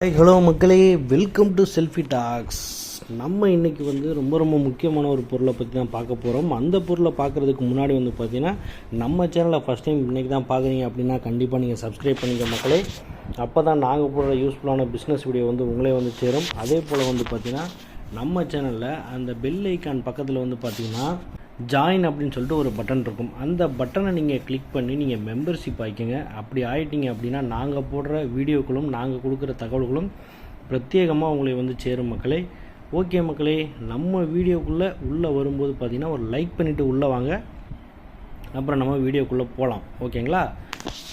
Hi hello மக்களே. Welcome to selfie talks நம்ம இன்றைக்கி வந்து ரொம்ப ரொம்ப முக்கியமான ஒரு பொருளை பற்றி தான் பார்க்க போகிறோம் அந்த பொருளை பார்க்குறதுக்கு முன்னாடி வந்து பார்த்தீங்கன்னா நம்ம சேனலை ஃபஸ்ட் டைம் இன்றைக்கி தான் பார்க்குறீங்க அப்படின்னா கண்டிப்பாக நீங்கள் சப்ஸ்கிரைப் பண்ணிக்க மக்களே. அப்போ தான் நாங்கள் போடுற யூஸ்ஃபுல்லான பிஸ்னஸ் வீடியோ வந்து உங்களே வந்து சேரும். அதே போல் வந்து பார்த்திங்கன்னா நம்ம சேனலில் அந்த பெல் ஐக்கான் பக்கத்தில் வந்து பார்த்திங்கன்னா ஜாயின் அப்படின்னு சொல்லிட்டு ஒரு பட்டன் இருக்கும். அந்த பட்டனை நீங்கள் கிளிக் பண்ணி நீங்கள் மெம்பர்ஷிப் ஆகிக்கோங்க அப்படி ஆகிட்டீங்க அப்படின்னா நாங்கள் போடுற வீடியோக்களும் நாங்கள் கொடுக்குற தகவல்களும் பிரத்யேகமாக உங்களை வந்து சேரும் மக்களே. ஓகே மக்களே நம்ம வீடியோக்குள்ளே உள்ளே வரும்போது பார்த்தீங்கன்னா ஒரு லைக் பண்ணிவிட்டு உள்ளே வாங்க. அப்புறம் நம்ம வீடியோக்குள்ளே போகலாம் ஓகேங்களா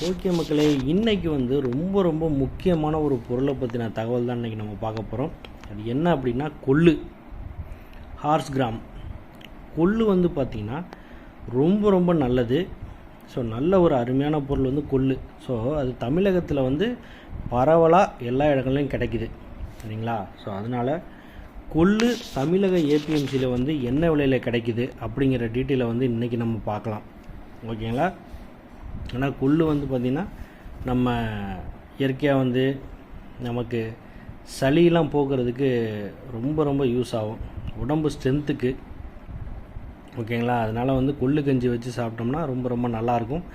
ஓகே மக்களே இன்றைக்கி வந்து ரொம்ப ரொம்ப முக்கியமான ஒரு பொருளை பற்றின தகவல் தான் இன்றைக்கி நம்ம பார்க்க போகிறோம் அது என்ன அப்படின்னா கொள்ளு. ஹார்ஸ் கிராம் கொள்ளு வந்து பார்த்திங்கன்னா ரொம்ப ரொம்ப நல்லது. ஸோ நல்ல ஒரு அருமையான பொருள் வந்து கொள்ளு. ஸோ அது தமிழகத்தில் வந்து பரவலாக எல்லா இடங்கள்லையும் கிடைக்குது. சரிங்களா? ஸோ அதனால் கொள்ளு தமிழக ஏபிஎம்சியில் வந்து என்ன விலையில் கிடைக்குது அப்படிங்கிற டீட்டெயிலை வந்து இன்றைக்கி நம்ம பார்க்கலாம். ஓகேங்களா? ஆனால் கொள்ளு வந்து பார்த்திங்கன்னா நம்ம இயற்கையாக வந்து நமக்கு சளியெலாம் போக்குறதுக்கு ரொம்ப ரொம்ப யூஸ் ஆகும். உடம்பு ஸ்ட்ரென்த்துக்கு ஓகேங்களா? அதனால் வந்து கொள்ளு கஞ்சி வச்சு சாப்பிட்டோம்னா ரொம்ப ரொம்ப நல்லாயிருக்கும்.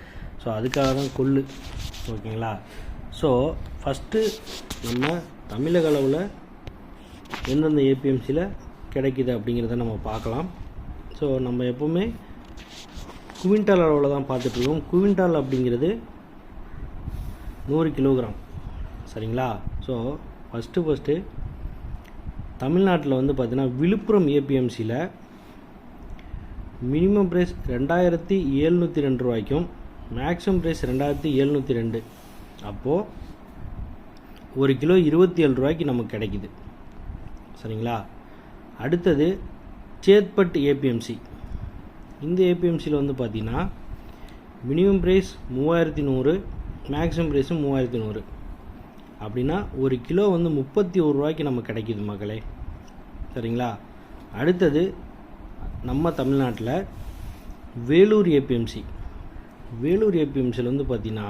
ஸோ அதுக்காக தான் கொள்ளு. ஓகேங்களா? ஸோ ஃபஸ்ட்டு நம்ம தமிழக அளவில் எந்தெந்த ஏபிஎம்சியில் கிடைக்குது அப்படிங்கிறத நம்ம பார்க்கலாம். ஸோ நம்ம எப்போவுமே குவிண்டால் அளவில் தான் பார்த்துட்ருக்கோம். குவிண்டால் அப்படிங்கிறது நூறு கிலோகிராம். சரிங்களா? ஸோ ஃபஸ்ட்டு ஃபஸ்ட்டு தமிழ்நாட்டில் வந்து பார்த்திங்கன்னா விழுப்புரம் ஏபிஎம்சியில் மினிமம் ப்ரைஸ் ரெண்டாயிரத்தி எழுநூற்றி ரெண்டு ரூபாய்க்கும் மேக்ஸிமம் ப்ரைஸ் ரெண்டாயிரத்தி எழுநூற்றி ரெண்டு. அப்போது ஒரு கிலோ இருபத்தி ஏழு ரூபாய்க்கு நமக்கு கிடைக்குது. சரிங்களா? அடுத்தது சேத்பட் ஏபிஎம்சி இந்த ஏபிஎம்சியில் வந்து பார்த்திங்கன்னா மினிமம் ப்ரைஸ் மூவாயிரத்தி நூறு மேக்ஸிமம் ப்ரைஸும் மூவாயிரத்தி நூறு. அப்படின்னா ஒரு கிலோ வந்து முப்பத்தி ஒரு ரூபாய்க்கு நமக்கு கிடைக்குது மக்களே. சரிங்களா? அடுத்தது நம்ம தமிழ்நாட்டில் வேலூர் ஏபிஎம்சி வேலூர் ஏபிஎம்சியில் வந்து பார்த்திங்கன்னா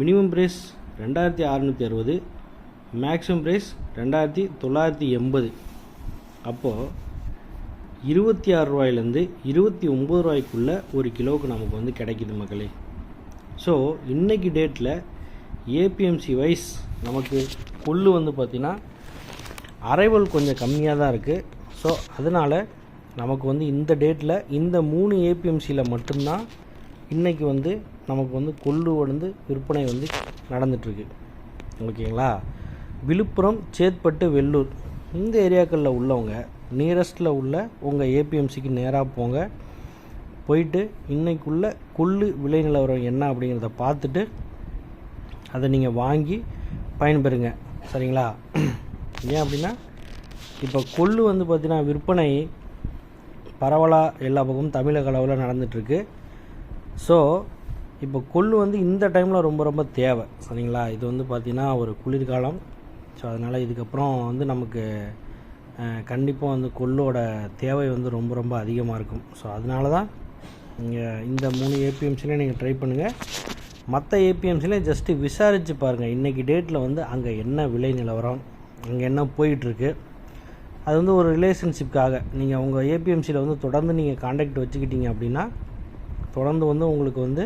மினிமம் ப்ரைஸ் ரெண்டாயிரத்தி அறநூற்றி அறுபது மேக்ஸிமம் ப்ரைஸ் ரெண்டாயிரத்தி தொள்ளாயிரத்தி எண்பது. அப்போது இருபத்தி ஆறு ரூபாயிலேருந்து இருபத்தி ஒம்பது ரூபாய்க்குள்ளே ஒரு கிலோவுக்கு நமக்கு வந்து கிடைக்குது மக்களே. ஸோ இன்றைக்கி டேட்டில் ஏபிஎம்சி வைஸ் நமக்கு கொள்ளு வந்து பார்த்திங்கன்னா அரைவல் கொஞ்சம் கம்மியாக தான் இருக்குது ஸோ அதனால் நமக்கு வந்து இந்த டேட்டில் இந்த மூணு ஏபிஎம்சியில் மட்டும்தான் இன்றைக்கி வந்து நமக்கு வந்து கொள்ளு வந்து விற்பனை வந்து நடந்துகிட்ருக்கு ஓகேங்களா? விழுப்புரம் சேத்பட்டு வெள்ளூர். இந்த ஏரியாக்களில் உள்ளவங்க நியரஸ்ட்டில் உள்ள உங்கள் ஏபிஎம்சிக்கு நேராக போங்க. போயிட்டு இன்றைக்குள்ள கொள்ளு விலை நிலவரம் என்ன அப்படிங்கிறத பார்த்துட்டு அதை நீங்கள் வாங்கி பயன்பெறுங்க. சரிங்களா? ஏன் அப்படின்னா இப்போ கொள்ளு வந்து பார்த்திங்கன்னா விற்பனை பரவலாக எல்லா பக்கமும் தமிழக அளவில் நடந்துகிட்ருக்கு ஸோ இப்போ கொள்ளு வந்து இந்த டைமில் ரொம்ப ரொம்ப தேவை. சரிங்களா? இது வந்து பார்த்திங்கன்னா ஒரு குளிர்காலம். ஸோ அதனால் இதுக்கப்புறம் வந்து நமக்கு கண்டிப்பாக வந்து கொள்ளோட தேவை வந்து ரொம்ப ரொம்ப அதிகமாக இருக்கும். ஸோ அதனால தான் நீங்கள் இந்த மூணு ஏபிஎம்சிலையும் நீங்கள் ட்ரை பண்ணுங்கள் மற்ற ஏபிஎம்சிலையும் ஜஸ்ட்டு விசாரித்து பாருங்கள் இன்றைக்கி டேட்டில் வந்து அங்கே என்ன விலை நிலவரம்? அங்கே என்ன போயிட்டுருக்கு? அது வந்து ஒரு ரிலேஷன்ஷிப்காக நீங்கள் உங்கள் ஏபிஎம்சியில் வந்து தொடர்ந்து நீங்கள் காண்டாக்ட் வச்சுக்கிட்டீங்க அப்படின்னா தொடர்ந்து வந்து உங்களுக்கு வந்து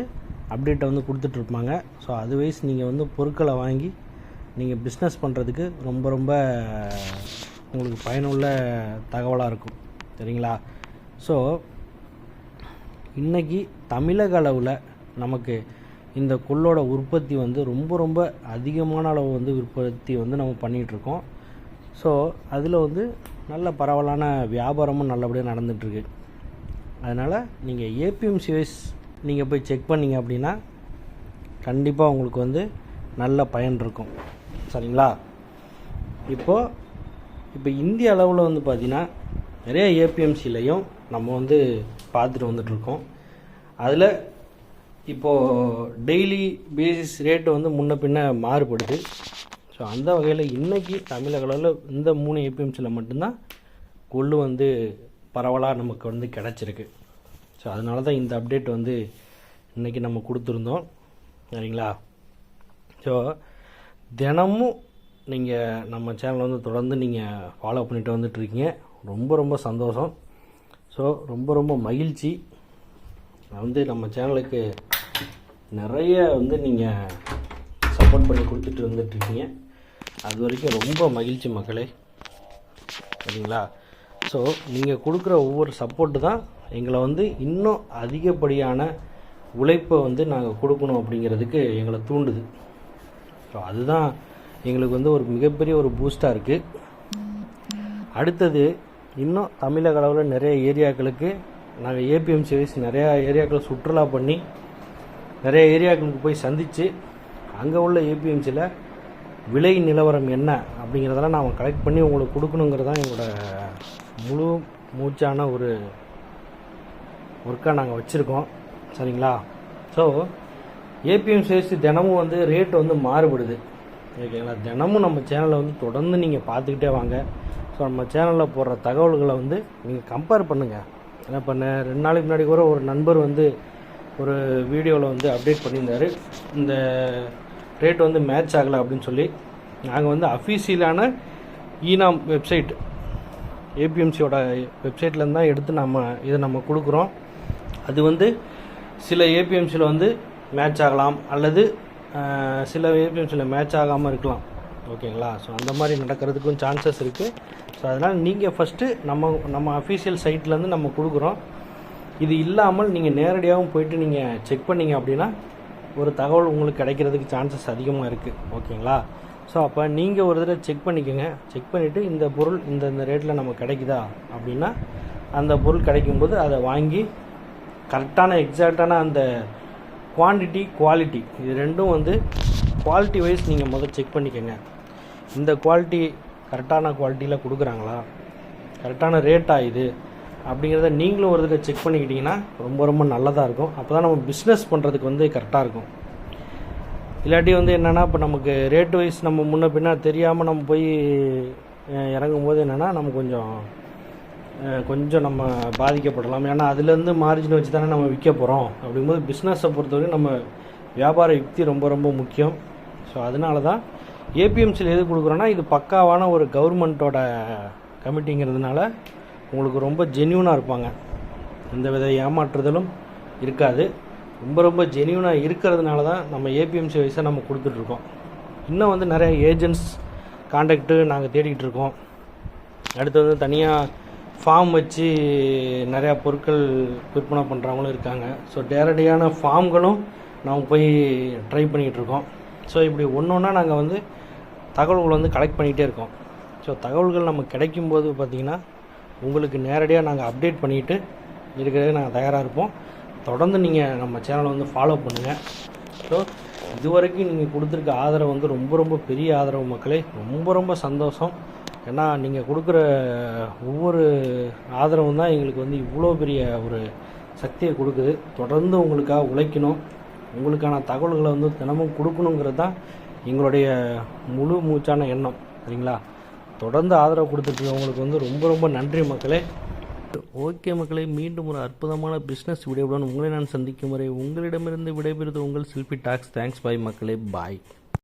அப்டேட்டை வந்து கொடுத்துட்ருப்பாங்க. ஸோ அதுவைஸ் நீங்கள் வந்து பொருட்களை வாங்கி நீங்கள் பிஸ்னஸ் பண்ணுறதுக்கு ரொம்ப ரொம்ப உங்களுக்கு பயனுள்ள தகவலாக இருக்கும். சரிங்களா? ஸோ இன்றைக்கி தமிழக அளவில் நமக்கு இந்த கொள்ளோட உற்பத்தி வந்து ரொம்ப ரொம்ப அதிகமான அளவு வந்து உற்பத்தி வந்து நம்ம பண்ணிகிட்ருக்கோம் ஸோ அதில் வந்து நல்ல பரவலான வியாபாரமும் நல்லபடியாக நடந்துகிட்ருக்கு அதனால் நீங்கள் ஏபிஎம்சி வைஸ் நீங்கள் போய் செக் பண்ணிங்க அப்படின்னா கண்டிப்பாக உங்களுக்கு வந்து நல்ல பயன் இருக்கும். சரிங்களா? இப்போது இப்போ இந்திய அளவில் வந்து பார்த்திங்கன்னா நிறைய ஏபிஎம்சிலையும் நம்ம வந்து பார்த்துட்டு வந்துட்ருக்கோம் அதில் இப்போது டெய்லி பேசிஸ் ரேட்டு வந்து முன்ன பின்ன மாறுபடுது. ஸோ அந்த வகையில் இன்றைக்கி தமிழக இந்த மூணு ஏபிஎம்சியில் மட்டும்தான் கொள்ளு வந்து பரவலாக நமக்கு வந்து கிடச்சிருக்கு. ஸோ அதனால தான் இந்த அப்டேட் வந்து இன்றைக்கி நம்ம கொடுத்துருந்தோம். சரிங்களா? ஸோ தினமும் நீங்கள் நம்ம சேனலை வந்து தொடர்ந்து நீங்கள் ஃபாலோ பண்ணிட்டு வந்துட்டுருக்கீங்க. ரொம்ப ரொம்ப சந்தோஷம். ஸோ ரொம்ப ரொம்ப மகிழ்ச்சி. வந்து நம்ம சேனலுக்கு நிறைய வந்து நீங்கள் சப்போர்ட் பண்ணி கொடுத்துட்டு வந்துட்டுருக்கீங்க. அது வரைக்கும் ரொம்ப மகிழ்ச்சி மக்களே. சரிங்களா? ஸோ நீங்கள் கொடுக்குற ஒவ்வொரு சப்போர்ட்டு தான் எங்களை வந்து இன்னும் அதிகப்படியான உழைப்பை வந்து நாங்கள் கொடுக்கணும் அப்படிங்கிறதுக்கு எங்களை தூண்டுது. ஸோ அதுதான் எங்களுக்கு வந்து ஒரு மிகப்பெரிய ஒரு பூஸ்டாக இருக்குது அடுத்தது இன்னும் தமிழக அளவில் நிறைய ஏரியாக்களுக்கு நாங்கள் ஏபிஎம் சர்வீஸ் நிறையா ஏரியாக்களை சுற்றுலா பண்ணி நிறைய ஏரியாக்களுக்கு போய் சந்தித்து அங்கே உள்ள ஏபிஎம்சியில் விலை நிலவரம் என்ன அப்படிங்கிறதெல்லாம் நாம் கலெக்ட் பண்ணி உங்களுக்கு கொடுக்கணுங்கிறது தான் எங்களோட முழு மூச்சான ஒரு ஒர்க்காக நாங்கள் வச்சுருக்கோம். சரிங்களா? ஸோ ஏபிஎம் சர்வீஸ் தினமும் வந்து ரேட் வந்து மாறுபடுது. ஓகேங்களா? தினமும் நம்ம சேனலை வந்து தொடர்ந்து நீங்கள் பார்த்துக்கிட்டே வாங்க. ஸோ நம்ம சேனலில் போடுற தகவல்களை வந்து நீங்கள் கம்பேர் பண்ணுங்கள் என்ன பண்ண? ரெண்டு நாளைக்கு முன்னாடி கூட ஒரு நண்பர் வந்து ஒரு வீடியோவில் வந்து அப்டேட் பண்ணியிருந்தார். இந்த ரேட் வந்து மேட்ச் ஆகலை அப்படின்னு சொல்லி நாங்கள் வந்து அஃபீஷியலான ஈனாம் வெப்சைட் ஏபிஎம்சியோட வெப்சைட்லேருந்து தான் எடுத்து நம்ம இதை நம்ம கொடுக்குறோம். அது வந்து சில ஏபிஎம்சியில் வந்து மேட்ச் ஆகலாம் அல்லது சில ஏபிஎம்சியில் மேட்ச் ஆகாமல் இருக்கலாம். ஓகேங்களா? ஸோ அந்த மாதிரி நடக்கிறதுக்கும் சான்சஸ் இருக்குது ஸோ அதனால் நீங்கள் ஃபஸ்ட்டு நம்ம நம்ம அஃபீஷியல் சைட்லேருந்து நம்ம கொடுக்குறோம். இது இல்லாமல் நீங்கள் நேரடியாகவும் போயிட்டு நீங்கள் செக் பண்ணீங்க அப்படின்னா ஒரு தகவல் உங்களுக்கு கிடைக்கிறதுக்கு சான்சஸ் அதிகமாக இருக்குது ஓகேங்களா ஸோ அப்போ நீங்கள் ஒரு தடவை செக் பண்ணிக்கோங்க. செக் பண்ணிவிட்டு இந்த பொருள் இந்த இந்த ரேட்டில் நமக்கு கிடைக்குதா அப்படின்னா அந்த பொருள் கிடைக்கும்போது அதை வாங்கி கரெக்டான எக்ஸாக்டான அந்த குவான்டிட்டி குவாலிட்டி இது ரெண்டும் வந்து குவாலிட்டி வைஸ் நீங்கள் முதல் செக் பண்ணிக்கோங்க. இந்த குவாலிட்டி கரெக்டான குவாலிட்டியில் கொடுக்குறாங்களா? கரெக்டான ரேட்டாக இது? அப்படிங்கிறத நீங்களும் ஒரு தடவை செக் பண்ணிக்கிட்டிங்கன்னா ரொம்ப ரொம்ப நல்லதாக இருக்கும். அப்போ தான் நம்ம பிஸ்னஸ் பண்ணுறதுக்கு வந்து கரெக்டாக இருக்கும். இல்லாட்டி வந்து என்னென்னா இப்போ நமக்கு ரேட் வைஸ் நம்ம முன்ன பின்னா தெரியாமல் நம்ம போய் இறங்கும் போது என்னென்னா நம்ம கொஞ்சம் கொஞ்சம் நம்ம பாதிக்கப்படலாம். ஏன்னா அதுலேருந்து மார்ஜின் வச்சு தானே நம்ம விற்க போகிறோம் அப்படிங்கும்போது பிஸ்னஸை பொறுத்தவரைக்கும் நம்ம வியாபார யுக்தி ரொம்ப ரொம்ப முக்கியம். ஸோ அதனால தான் ஏபிஎம்சியில் எது கொடுக்குறோன்னா இது பக்காவான ஒரு கவர்மெண்ட்டோட கமிட்டிங்கிறதுனால உங்களுக்கு ரொம்ப ஜென்யூனாக இருப்பாங்க. எந்த வித ஏமாற்றுதலும் இருக்காது. ரொம்ப ரொம்ப ஜென்யூனாக இருக்கிறதுனால தான் நம்ம ஏபிஎம்சி வைஸாக நம்ம கொடுத்துட்ருக்கோம் இன்னும் வந்து நிறைய ஏஜென்ட்ஸ் காண்டாக்டு நாங்கள் தேடிக்கிட்டு இருக்கோம். அடுத்து வந்து தனியாக ஃபார்ம் வச்சு நிறையா பொருட்கள் விற்பனை பண்ணுறவங்களும் இருக்காங்க. ஸோ நேரடியான ஃபார்ம்களும் நாங்கள் போய் ட்ரை பண்ணிக்கிட்டு இருக்கோம். ஸோ இப்படி ஒன்று ஒன்றா நாங்கள் வந்து தகவல்கள் வந்து கலெக்ட் பண்ணிகிட்டே இருக்கோம். ஸோ தகவல்கள் நமக்கு கிடைக்கும்போது பார்த்திங்கன்னா உங்களுக்கு நேரடியாக நாங்கள் அப்டேட் பண்ணிவிட்டு இருக்கிறதுக்கு நாங்கள் தயாராக இருப்போம். தொடர்ந்து நீங்கள் நம்ம சேனலை வந்து ஃபாலோ பண்ணுங்கள் ஸோ இதுவரைக்கும் நீங்கள் கொடுத்துருக்க ஆதரவு வந்து ரொம்ப ரொம்ப பெரிய ஆதரவு மக்களே. ரொம்ப ரொம்ப சந்தோஷம். ஏன்னா நீங்கள் கொடுக்குற ஒவ்வொரு ஆதரவும் தான் எங்களுக்கு வந்து இவ்வளோ பெரிய ஒரு சக்தியை கொடுக்குது. தொடர்ந்து உங்களுக்காக உழைக்கணும். உங்களுக்கான தகவல்களை வந்து தினமும் கொடுக்கணுங்கிறது தான் எங்களுடைய முழு மூச்சான எண்ணம். சரிங்களா? தொடர்ந்து ஆதரவு கொடுத்துருக்கவங்களுக்கு வந்து ரொம்ப ரொம்ப நன்றி மக்களே. ஓகே மக்களே மீண்டும் ஒரு அற்புதமான பிஸ்னஸ் வீடியோவுடன் உங்களை நான் சந்திக்கும் வரை உங்களிடமிருந்து விடைபெறுவது உங்கள் செல்ஃபி டாக்ஸ். தேங்க்ஸ் பாய் மக்களே. பாய்